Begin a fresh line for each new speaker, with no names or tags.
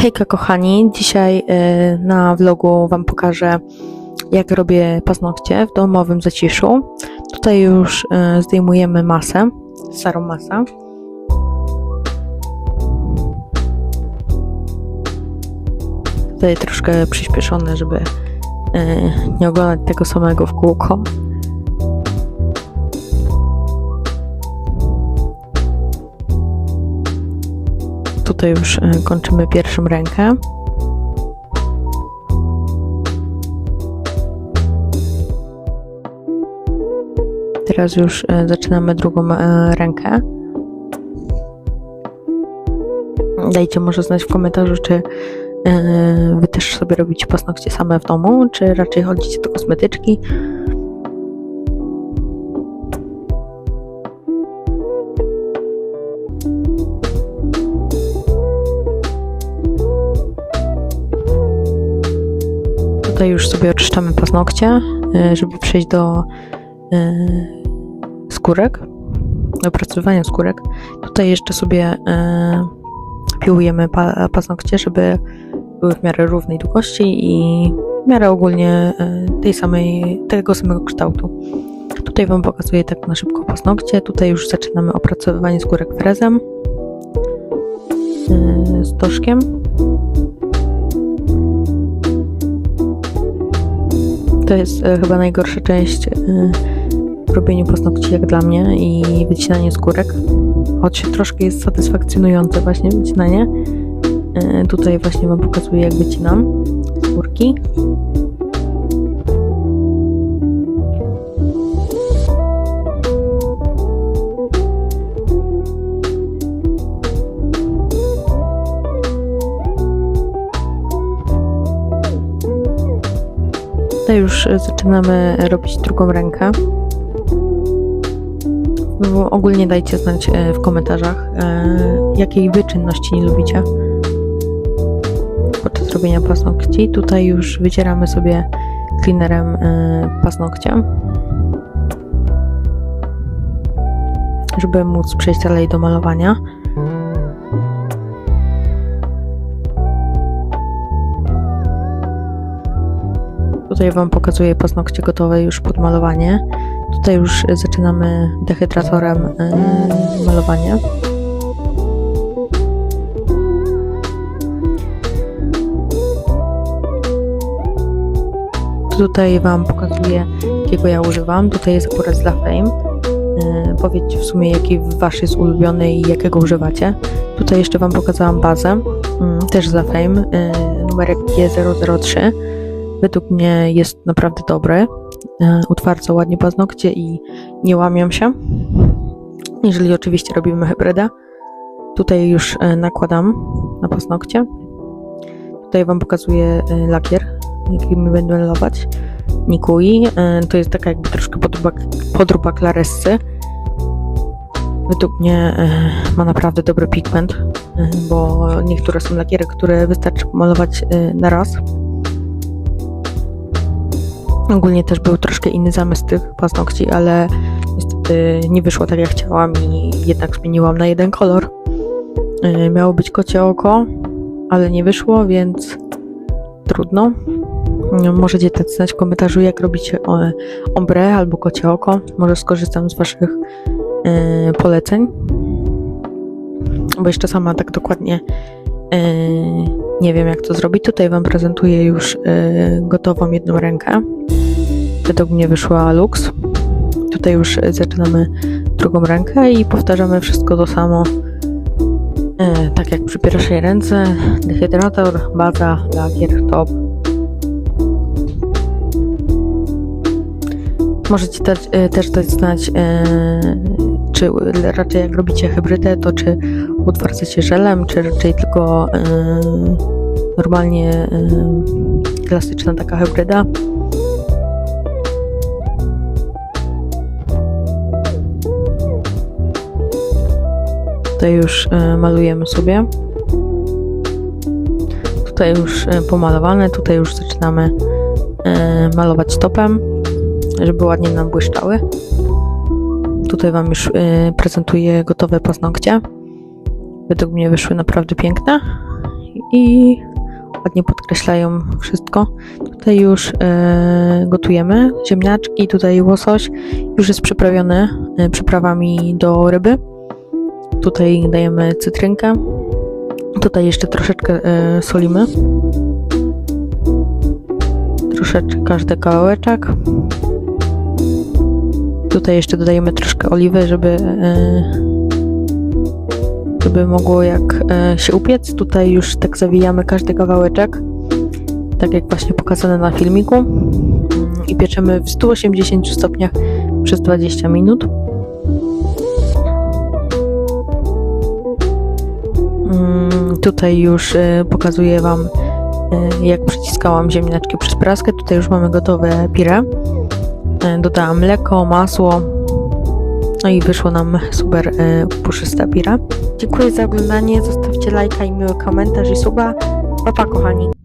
Hejka kochani, dzisiaj y, na vlogu Wam pokażę jak robię paznokcie w domowym zaciszu. Tutaj już y, zdejmujemy masę, starą masę. Tutaj troszkę przyspieszone, żeby y, nie oglądać tego samego w kółko. Tutaj już y, kończymy pierwszą rękę. Teraz już y, zaczynamy drugą y, rękę. Dajcie może znać w komentarzu, czy wy też sobie robicie paznokcie same w domu, czy raczej chodzicie do kosmetyczki. Tutaj już sobie oczyszczamy paznokcie, y, żeby przejść do y, skórek, do opracowywania skórek. Tutaj jeszcze sobie y, piłujemy pa, paznokcie, żeby były w miarę równej długości i w miarę ogólnie tej samej, tego samego kształtu. Tutaj Wam pokazuję tak na szybko paznokcie. Tutaj już zaczynamy opracowywanie skórek frezem z doszkiem. To jest e, chyba najgorsza część e, w robieniu paznokci jak dla mnie i wycinanie skórek. Choć troszkę jest satysfakcjonujące właśnie wycinanie. E, Tutaj właśnie Wam pokazuję jak wycinam skórki. Tutaj już e, zaczynamy robić drugą rękę. Ogólnie dajcie znać e, w komentarzach, e, jakiej wy czynności nie lubicie podczas robienia paznokci. Tutaj już wycieramy sobie cleanerem e, paznokcie, żeby móc przejść dalej do malowania. Tutaj Wam pokazuję paznokcie gotowe już pod malowanie. Tutaj już zaczynamy dehydratorem yy, malowanie. Tutaj Wam pokazuję, jakiego ja używam. Tutaj jest akurat z La Fame. Yy, powiedzcie w sumie, jaki Wasz jest ulubiony i jakiego używacie. Tutaj jeszcze Wam pokazałam bazę, yy, też z La Fame, yy, numerek G003 według mnie jest naprawdę dobry. E, Utwardza ładnie paznokcie i nie łamią się. Jeżeli oczywiście robimy hybrydę. Tutaj już e, nakładam na paznokcie. Tutaj Wam pokazuję e, lakier, jakim będę malować. Nikui. E, To jest taka jakby troszkę podróba, podróba Claressy. Według mnie ma naprawdę dobry pigment, bo niektóre są lakiery, które wystarczy pomalować e, na raz. Ogólnie też był troszkę inny zamysł tych paznokci, ale niestety nie wyszło tak jak chciałam i jednak zmieniłam na jeden kolor. Yy, Miało być kocie oko, ale nie wyszło, więc trudno. Yy, Możecie też znać w komentarzu, jak robicie e, ombre albo kocie oko. Może skorzystam z Waszych yy, poleceń. Bo jeszcze sama tak dokładnie nie wiem, jak to zrobić. Tutaj Wam prezentuję już yy, gotową jedną rękę. Według mnie wyszła Lux. Tutaj już y, zaczynamy drugą rękę i powtarzamy wszystko to samo. E, tak jak przy pierwszej ręce. Dehydrator, baza, lakier, top. Możecie e, też dać znać, e, czy raczej jak robicie hybrydę, to czy utwardzacie żelem, czy raczej tylko e, normalnie e, klasyczna taka hybryda. Tutaj już e, malujemy sobie. Tutaj już e, pomalowane, tutaj już zaczynamy e, malować topem, żeby ładnie nam błyszczały. Tutaj Wam już e, prezentuję gotowe paznokcie. Według mnie wyszły naprawdę piękne. i ładnie podkreślają wszystko. Tutaj już e, gotujemy ziemniaczki, tutaj łosoś już jest przyprawiony e, przyprawami do ryby. Tutaj dajemy cytrynkę. Tutaj jeszcze troszeczkę solimy. Troszeczkę każdy kawałeczek. Tutaj jeszcze dodajemy troszkę oliwy, żeby, e, żeby mogło jak e, się upiec. Tutaj już tak zawijamy każdy kawałeczek, tak jak właśnie pokazane na filmiku. I pieczemy w 180 stopniach przez 20 minut. Mm, Tutaj już e, pokazuję Wam, jak przyciskałam ziemniaczki przez praskę. Tutaj już mamy gotowe pire. E, Dodałam mleko, masło. No i wyszło nam super e, puszysta pira. Dziękuję za oglądanie. Zostawcie lajka i miły komentarz i suba. Pa, pa kochani.